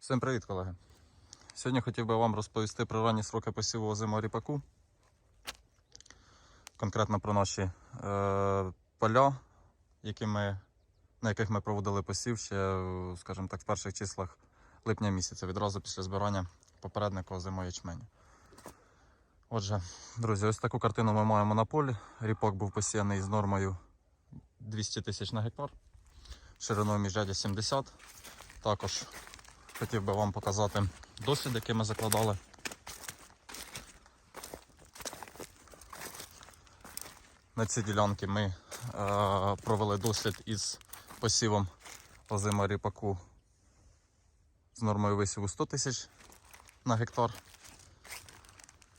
Всім привіт, колеги! Сьогодні хотів би вам розповісти про ранні сроки посіву озимого ріпаку. Конкретно про наші е, поля, які ми, на яких ми проводили посів ще, е, скажімо так, в перших числах липня місяця, відразу після збирання попередника озимої ячмені. Отже, друзі, ось таку картину ми маємо на полі. Ріпак був посіяний з нормою 200 тисяч на гектар, шириною міжрядя 70. Також хотів би вам показати досвід, який ми закладали. На цій ділянці ми е, провели дослід із посівом озима ріпаку з нормою висіву 100 тисяч на гектар.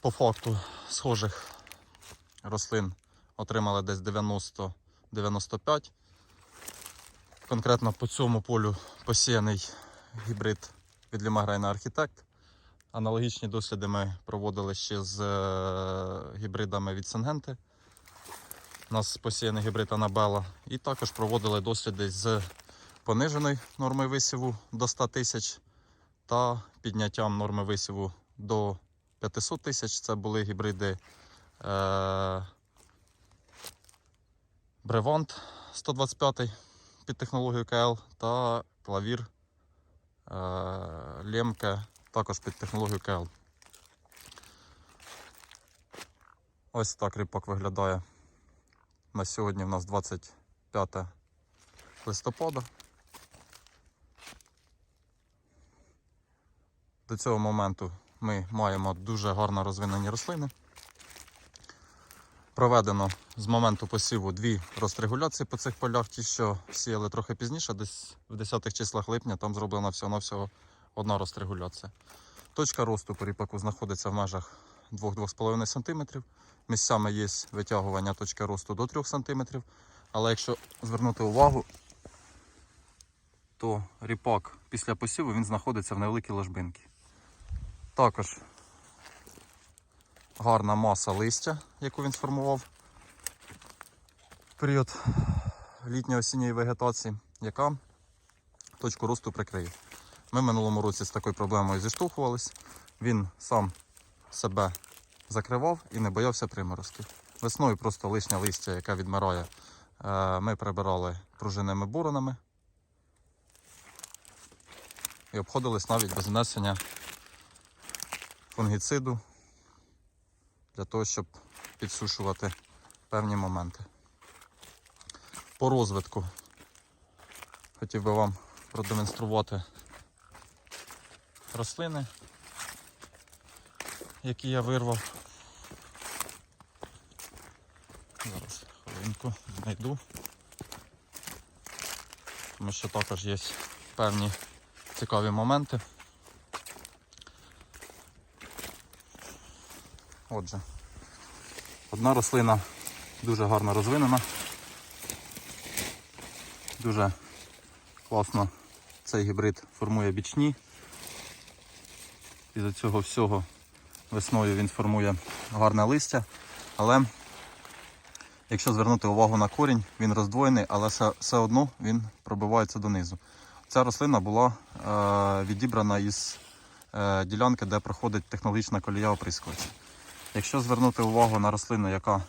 По факту схожих рослин отримали десь 90-95. Конкретно по цьому полю посіяний гібрид від Лімагрейна Архітект. Аналогічні досліди ми проводили ще з е, гібридами від Сенгенти. У нас посіяний гібрид Анабела. І також проводили досліди з пониженою нормою висіву до 100 тисяч та підняттям норми висіву до 500 тисяч. Це були гібриди е, Бревант 125 під технологією КЛ та клавір е, Лемке також під технологією КЛ. Ось так ріпак виглядає. На сьогодні в нас 25 листопада. До цього моменту ми маємо дуже гарно розвинені рослини. Проведено з моменту посіву дві розрегуляції по цих полях. Ті, що сіяли трохи пізніше, десь в 10-х числах липня, там зроблена всього-навсього одна розрегуляція. Точка росту по ріпаку знаходиться в межах 2-2,5 см. Місцями є витягування точки росту до 3 см. Але якщо звернути увагу, то ріпак після посіву він знаходиться в невеликій ложбинці. Також гарна маса листя, яку він сформував в період літньо-осінньої вегетації, яка точку росту прикриє. Ми в минулому році з такою проблемою зіштовхувались. Він сам себе закривав і не боявся приморозків. Весною просто лишнє листя, яке відмирає, е, ми прибирали пружинними буронами і обходились навіть без внесення фунгіциду для того, щоб підсушувати певні моменти. По розвитку хотів би вам продемонструвати рослини, які я вирвав. Зараз хвилинку знайду. Тому що також є певні цікаві моменти. Отже, одна рослина дуже гарно розвинена. Дуже класно цей гібрид формує бічні. Із цього всього весною він формує гарне листя. Але якщо звернути увагу на корінь, він роздвоєний, але все, все одно він пробивається донизу. Ця рослина була е, відібрана із е, ділянки, де проходить технологічна колія оприскувача. Якщо звернути увагу на рослину, яка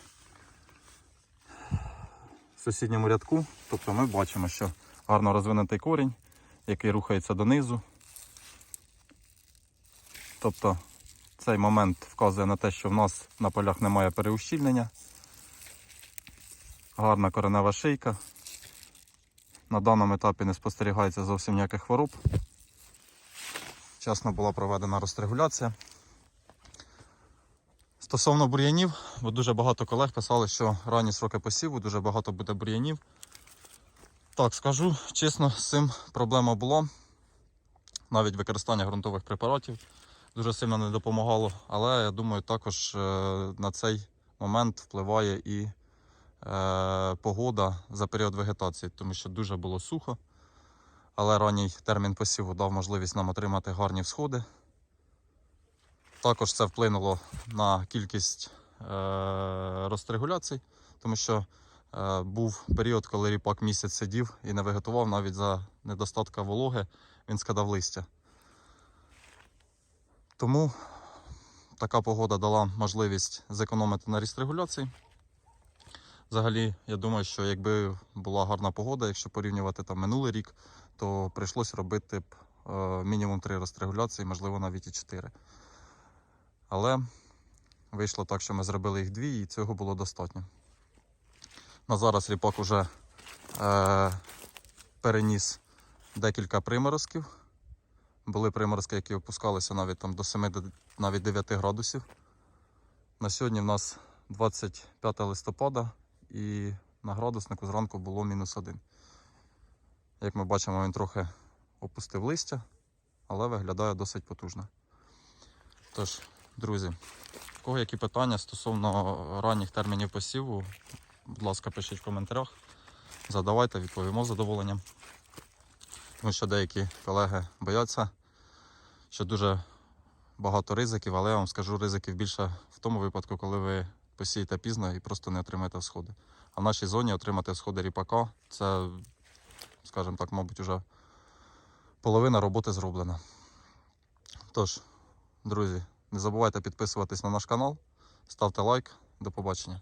в сусідньому рядку, тобто ми бачимо, що гарно розвинутий корінь, який рухається донизу. Тобто цей момент вказує на те, що в нас на полях немає переущільнення. Гарна коренева шийка. На даному етапі не спостерігається зовсім ніяких хвороб. Вчасно була проведена розрегуляція. Стосовно бур'янів, бо дуже багато колег писали, що ранні сроки посіву, дуже багато буде бур'янів. Так, скажу чесно, з цим проблема була. Навіть використання ґрунтових препаратів дуже сильно не допомагало. Але я думаю, також е, на цей момент впливає і е, погода за період вегетації, тому що дуже було сухо. Але ранній термін посіву дав можливість нам отримати гарні всходи. Також це вплинуло на кількість е, розрегуляцій, тому що е, був період, коли ріпак місяць сидів і не вегетував навіть за недостатка вологи, він скидав листя. Тому така погода дала можливість зекономити на рістрегуляції. Взагалі, я думаю, що якби була гарна погода, якщо порівнювати там минулий рік, то прийшлось робити б е, мінімум 3 розрегуляції, можливо, навіть і 4. Але вийшло так, що ми зробили їх дві, і цього було достатньо. На зараз ріпак уже е, переніс декілька приморозків. Були приморозки, які опускалися навіть там до 7 навіть 9 градусів. На сьогодні в нас 25 листопада і на градуснику зранку було мінус 1. Як ми бачимо, він трохи опустив листя, але виглядає досить потужно. Тож, друзі, в кого які питання стосовно ранніх термінів посіву, будь ласка, пишіть в коментарях. Задавайте, відповімо з задоволенням. Тому що деякі колеги бояться, що дуже багато ризиків, але я вам скажу, ризиків більше в тому випадку, коли ви посієте пізно і просто не отримаєте всходи. А в нашій зоні отримати всходи ріпака це, скажімо так, мабуть, вже половина роботи зроблена. Тож, друзі, не забувайте підписуватись на наш канал, ставте лайк. До побачення.